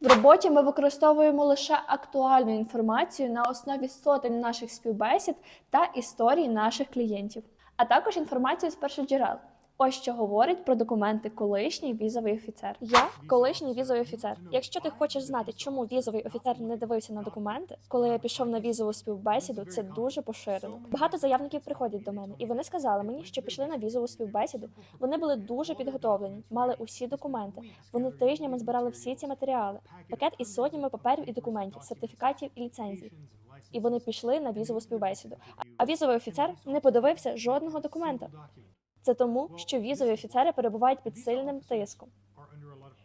В роботі ми використовуємо лише актуальну інформацію на основі сотень наших співбесід та історій наших клієнтів, а також інформацію з першоджерел. Ось що говорить про документи колишній візовий офіцер. Я колишній візовий офіцер. Якщо ти хочеш знати, чому візовий офіцер не дивився на документи, коли я пішов на візову співбесіду, це дуже поширено. Багато заявників приходять до мене, і вони сказали мені, що пішли на візову співбесіду. Вони були дуже підготовлені, мали усі документи. Вони тижнями збирали всі ці матеріали, пакет із сотнями паперів і документів, сертифікатів і ліцензій. І вони пішли на візову співбесіду. А візовий офіцер не подивився жодного документа. Це тому, що візові офіцери перебувають під сильним тиском.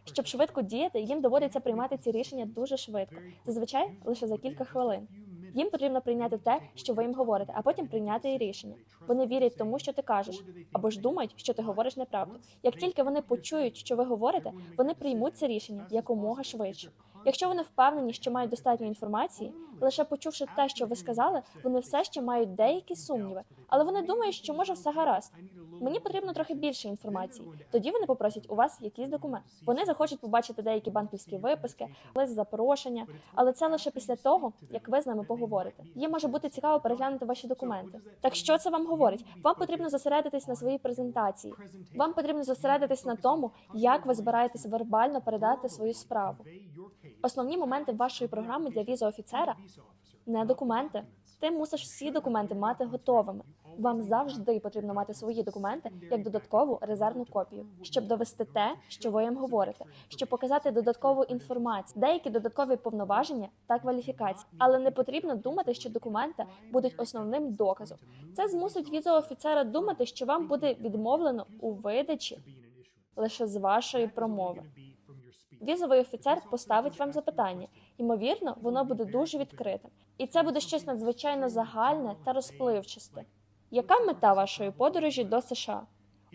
Щоб швидко діяти, їм доводиться приймати ці рішення дуже швидко, зазвичай лише за кілька хвилин. Їм потрібно прийняти те, що ви їм говорите, а потім прийняти і рішення. Вони вірять тому, що ти кажеш, або ж думають, що ти говориш неправду. Як тільки вони почують, що ви говорите, вони приймуть це рішення якомога швидше. Якщо вони впевнені, що мають достатньо інформації, лише почувши те, що ви сказали, вони все ще мають деякі сумніви, але вони думають, що може все гаразд. Мені потрібно трохи більше інформації. Тоді вони попросять у вас якийсь документ. Вони захочуть побачити деякі банківські виписки, лист запрошення, але це лише після того, як ви з ними поговорите. Їм може бути цікаво переглянути ваші документи. Так що це вам говорить? Вам потрібно зосередитись на своїй презентації. Вам потрібно зосередитись на тому, як ви збираєтесь вербально передати свою справу. Основні моменти вашої програми для віза офіцера не документи. Ти мусиш всі документи мати готовими. Вам завжди потрібно мати свої документи як додаткову резервну копію, щоб довести те, що ви їм говорите, щоб показати додаткову інформацію, деякі додаткові повноваження та кваліфікації. Але не потрібно думати, що документи будуть основним доказом. Це змусить візоофіцера думати, що вам буде відмовлено у видачі лише з вашої промови. Візовий офіцер поставить вам запитання. Ймовірно, воно буде дуже відкритим, і це буде щось надзвичайно загальне та розпливчасте. Яка мета вашої подорожі до США?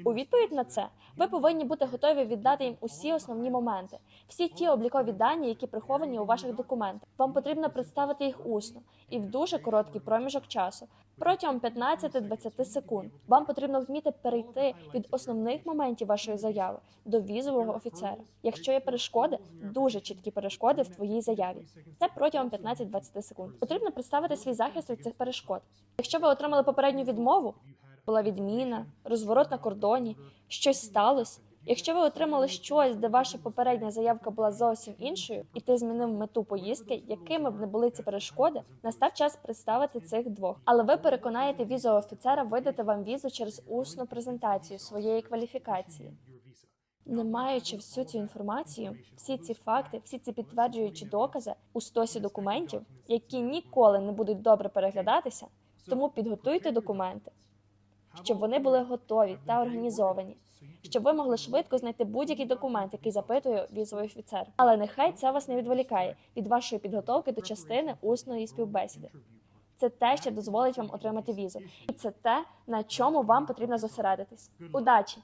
У відповідь на це ви повинні бути готові віддати їм усі основні моменти, всі ті облікові дані, які приховані у ваших документах. Вам потрібно представити їх усно і в дуже короткий проміжок часу протягом 15-20 секунд. Вам потрібно вміти перейти від основних моментів вашої заяви до візового офіцера. Якщо є перешкоди, дуже чіткі перешкоди в твоїй заяві. Це протягом 15-20 секунд. Потрібно представити свій захист від цих перешкод. Якщо ви отримали попередню відмову, була відміна, розворот на кордоні, щось сталося. Якщо ви отримали щось, де ваша попередня заявка була зовсім іншою, і ти змінив мету поїздки, якими б не були ці перешкоди, настав час представити цих двох. Але ви переконаєте візового офіцера видати вам візу через усну презентацію своєї кваліфікації. Не маючи всю цю інформацію, всі ці факти, всі ці підтверджуючі докази у стосі документів, які ніколи не будуть добре переглядатися, тому підготуйте документи, щоб вони були готові та організовані, щоб ви могли швидко знайти будь-який документ, який запитує візовий офіцер. Але нехай це вас не відволікає від вашої підготовки до частини усної співбесіди. Це те, що дозволить вам отримати візу, і це те, на чому вам потрібно зосередитись. Удачі!